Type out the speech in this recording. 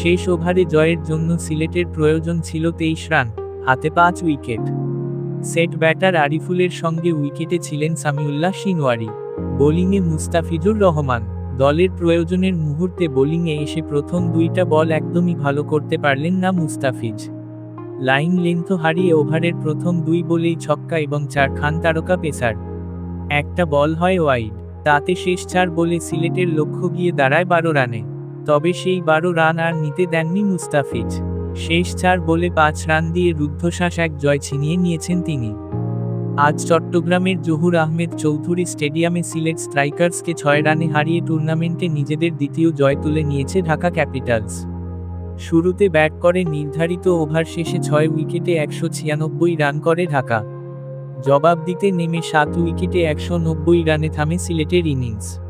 শেষ ওভারে জয়ের জন্য সিলেটের প্রয়োজন ছিল তেইশ রান, হাতে পাঁচ উইকেট। সেট ব্যাটার আরিফুলের সঙ্গে উইকেটে ছিলেন সামিউল্লাহ সিনওয়ারি বোলিংয়ে মুস্তাফিজুর রহমান, দলের প্রয়োজনের মুহূর্তে বোলিংয়ে এসে প্রথম দুইটা বল একদমই ভালো করতে পারলেন না মুস্তাফিজ। লাইন লেন্থ হারিয়ে ওভারের প্রথম দুই বলেই ছক্কা এবং চার খান তারকা পেসার। একটা বল হয় ওয়াইড, তাতে শেষ চার বলে সিলেটের লক্ষ্য গিয়ে দাঁড়ায় বারো রানে। তবে সেই বারো রান আর নিতে দেননি মুস্তাফিজ। শেষ চার বলে পাঁচ রান দিয়ে রুদ্ধশ্বাস এক জয় ছিনিয়ে নিয়েছেন তিনি। আজ চট্টগ্রামের জহুর আহমেদ চৌধুরী স্টেডিয়ামে সিলেট স্ট্রাইকার্সকে ছয় রানে হারিয়ে টুর্নামেন্টে নিজেদের দ্বিতীয় জয় তুলে নিয়েছে ঢাকা ক্যাপিটালস। শুরুতে ব্যাট করে নির্ধারিত ওভার শেষে ছয় উইকেটে একশো ছিয়ানব্বই রান করে ঢাকা। জবাব দিতে নেমে সাত উইকেটে একশো নব্বই রানে থামে সিলেটের ইনিংস।